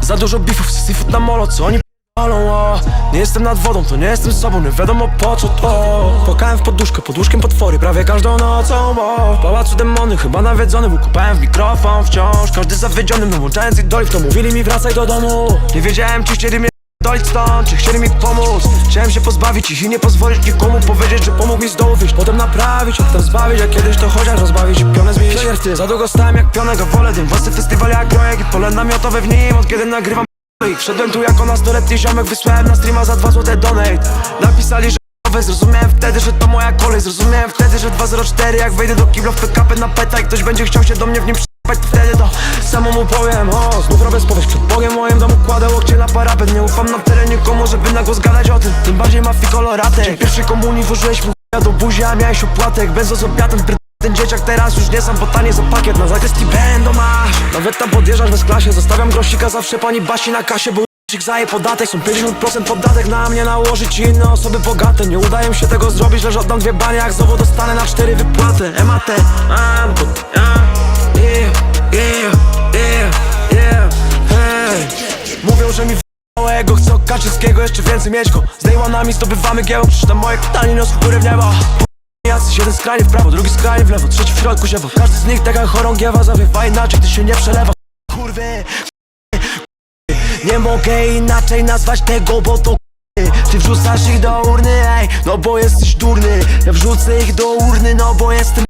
Za dużo bifów, seafood na molo, co oni p***olą, o. Nie jestem nad wodą, to nie jestem sobą, nie wiadomo po co to. Płakałem w poduszkę, pod łóżkiem potwory, prawie każdą nocą, bo W pałacu demony, chyba nawiedzonym, ukupałem w mikrofon wciąż. Każdy zawiedziony, namączając idoli, w to mówili mi wracaj do domu. Nie wiedziałem, czy chcieli mnie dolić stąd, czy chcieli mi pomóc. Chciałem się pozbawić ich i nie pozwolić nikomu powiedzieć, że pomógł mi z dołu wyjść Potem naprawić, a potem zbawić, a kiedyś to chociaż rozbawić. I pionę zmienić. Player w tym, za długo stałem jak pionego, wolę dym. Własny festiwal jak projekt i pole namiotowe w nim Od kiedy nagrywam i Wszedłem tu jako nastoletni ziomek, wysłałem na streama za 2 złote donate. Napisali, że zrozumiałem wtedy, że to moja kolej. Zrozumiałem wtedy, że 204 jak wejdę do kibla w PKP na peta I ktoś będzie chciał się do mnie w nim przyjechać, to wtedy to samemu powiem O, znów robię spowiedź przed Bogiem moim domu kładę łokcie na parapet. Nie ufam na tyle nikomu, żeby na głos gadać o tym. Tym bardziej mafii koloratek. Dzień pierwszej komunii włożyłeś mu do buzi, a miałeś opłatek. Benzo z obiatem ten dzieciak teraz już nie sam, bo tanie za pakiet Na zakrystii będą masz Nawet tam podjeżdżasz bez klasie Zostawiam grosika zawsze pani Basi na kasie, bo zaje podatek. Są 50% podatek na mnie nałożyć i inne osoby bogate. Nie udaje mi się tego zrobić, lecz oddam dwie banie Jak znowu dostanę na cztery wypłaty. MAT, a, a, Kaczyńskiego jeszcze więcej mieć go Z dayłanami zdobywamy giełk Przecież tam moje pytanie niosą górę w niebo. Jacyś jeden skrajnie w prawo, drugi skrajnie w lewo Trzeci w środku siewo Każdy z nich taka chorągiewa zawiewa inaczej, gdy się nie przelewa. Kurwy, nie mogę inaczej nazwać tego, bo to. Ty wrzucasz ich do urny, ej, no bo jesteś durny. Ja wrzucę ich do urny, no bo jestem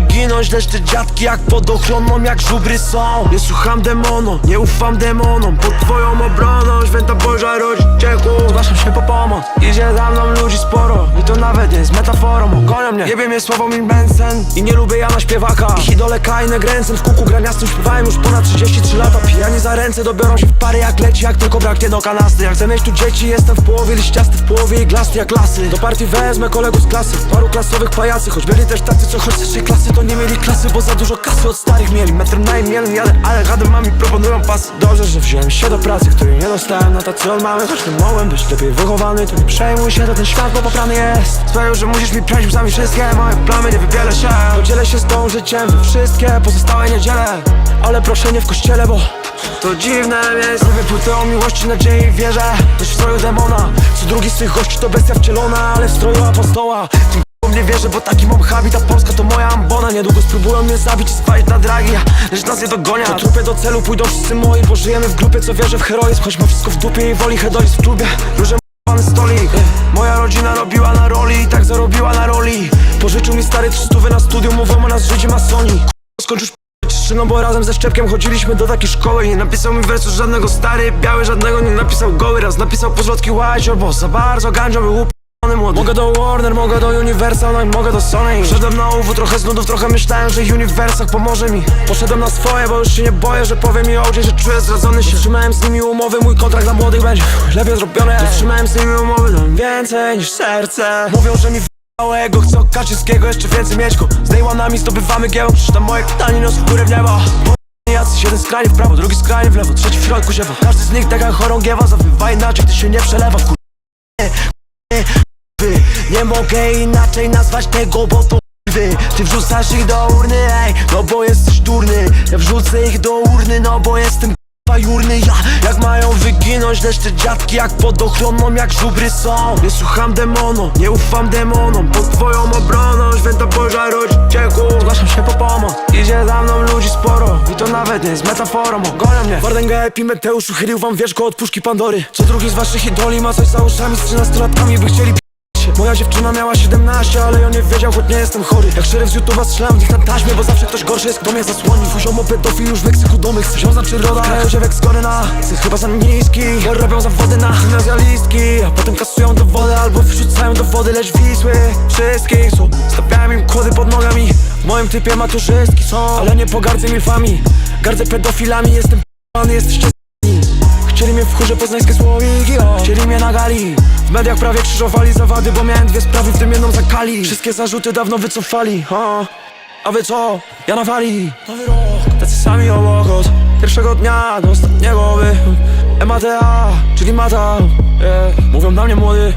wyginąć, lecz te dziadki jak pod ochroną, jak żubry są. Nie słucham demono, nie ufam demonom. Pod twoją obroną, święta Boża rodzicieku Zgłaszam się po pomoc, idzie za mną ludzi sporo. I to nawet jest metaforą, ogonią mnie. Jebie mnie słową im Benson. I nie lubię Jana Śpiewaka. Ich idole Kajne Gręcen W kuku graniastym śpiewałem już ponad 33 lata. Pijani za ręce dobiorą się w pary jak leci Jak tylko braknie do kanasty Jak chcę mieć tu dzieci, jestem w połowie liściasty W połowie iglasty jak lasy. Do partii wezmę kolegów z klasy. Paru klasowych pajacy. Choć byli też tacy, co choć z tej klasy To nie mieli klasy, bo za dużo kasy od starych mieli. Metrem na im jeden jadę, ale radem mami proponują pasy Dobrze, że wziąłem się do pracy, której nie dostałem Na tacy od mamy, choć mogłem być. Lepiej wychowany To nie przejmuj się, to ten świat, bo poprany jest. Sprawił, że musisz mi prawić sami wszystkie Moje plamy, nie wybielę się. Podzielę się z tą życiem we wszystkie pozostałe niedziele. Ale proszę nie w kościele, bo to dziwne miejsce. Robię płytę o miłości, nadziei i wierze Też w stroju demona. Co drugi z tych gości to bestia wcielona Ale w stroju apostoła. Tym nie wierzę, bo taki mam habit A Polska to moja ambona. Niedługo spróbują mnie zabić i spalić na dragi Lecz nas nie dogonią. Po trupie do celu pójdą wszyscy moi Bo żyjemy w grupie, co wierzy w heroizm. Choć ma wszystko w dupie i woli hedonizm w klubie. Róże Pan stolik Moja rodzina robiła na roli i tak zarobiła na roli. Pożyczył mi stary 300 na studium Mówią o nas Żydzi masoni. Skończysz no bo razem ze Szczepkiem chodziliśmy do takiej szkoły. Nie napisał mi wersu żadnego stary Biały żadnego nie napisał goły. Raz napisał pozłotki white bo za bardzo gandzio był upalony młody. Mogę do Warner, mogę do Universal, no i mogę do Sony. Wszedłem na UW, trochę z nudów, trochę myślałem, że Universal pomoże mi. Poszedłem na swoje, bo już się nie boję, że powie mi OJ, że czuję zradzony się. Trzymałem z nimi umowy, mój kontrakt dla młodych będzie lepiej zrobiony. Trzymałem z nimi umowy, dałem więcej niż serce. Mówią, że mi Małego chcę od Kaczyńskiego jeszcze więcej mieć go Z dayłanami zdobywamy giełk Przecież tam moje pytanie niosą w górę w niebo. Jacyś jeden skrajnie w prawo, drugi skrajnie w lewo Trzeci w środku siewa. Każdy z nich taka chorągiewa Zawywa inaczej, gdy się nie przelewa Kur... Nie, mogę inaczej nazwać tego, bo to wy Ty wrzucasz ich do urny, ej No bo jesteś durny. Ja wrzucę ich do urny, no bo jestem k***a jurny. Ja, jak mają wyginąć Lecz te dziadki jak pod ochroną Jak żubry są? Nie słucham demono, nie ufam demonom. Pod twoją obroną Święta Boża rodzicieku Zgłaszam się po pomoc. Idzie za mną ludzi sporo. I to nawet nie jest metaforą. Ogonią mnie. Wardęga Epimeteusz uchylił wam wierzcho od puszki Pandory. Co drugi z waszych idoli ma coś za uszami Z trzynastolatkami by chcieli Moja dziewczyna miała 17, ale ja nie wiedział, choć nie jestem chory. Jak szeryf z YouTube'a strzelam w nich na taśmie Bo zawsze ktoś gorszy jest, kto mnie zasłoni. Poziom pedofil już w Meksyku domy chce Ziom za przyroda, ale ziewek z na Chcę chyba za niski, bo robią zawody na gimnazjalistki. A potem kasują do wody albo wrzucają do wody Lecz Wisły wszystkich są. Stawiałem im kłody pod nogami. Moim typie maturzystki są. Ale nie pogardzę milfami. Gardzę pedofilami, jestem p***any, jesteście w chórze poznańskie słowiki, o. Chcieli mnie na gali. W mediach prawie krzyżowali zawady Bo miałem dwie sprawy, w tym jedną za kali. Wszystkie zarzuty dawno wycofali, o A wy co? Ja na wali Nowy rok, tacy sami obok od Pierwszego dnia do ostatniego wy MATA, czyli mata. Yeah. Mówią na mnie młody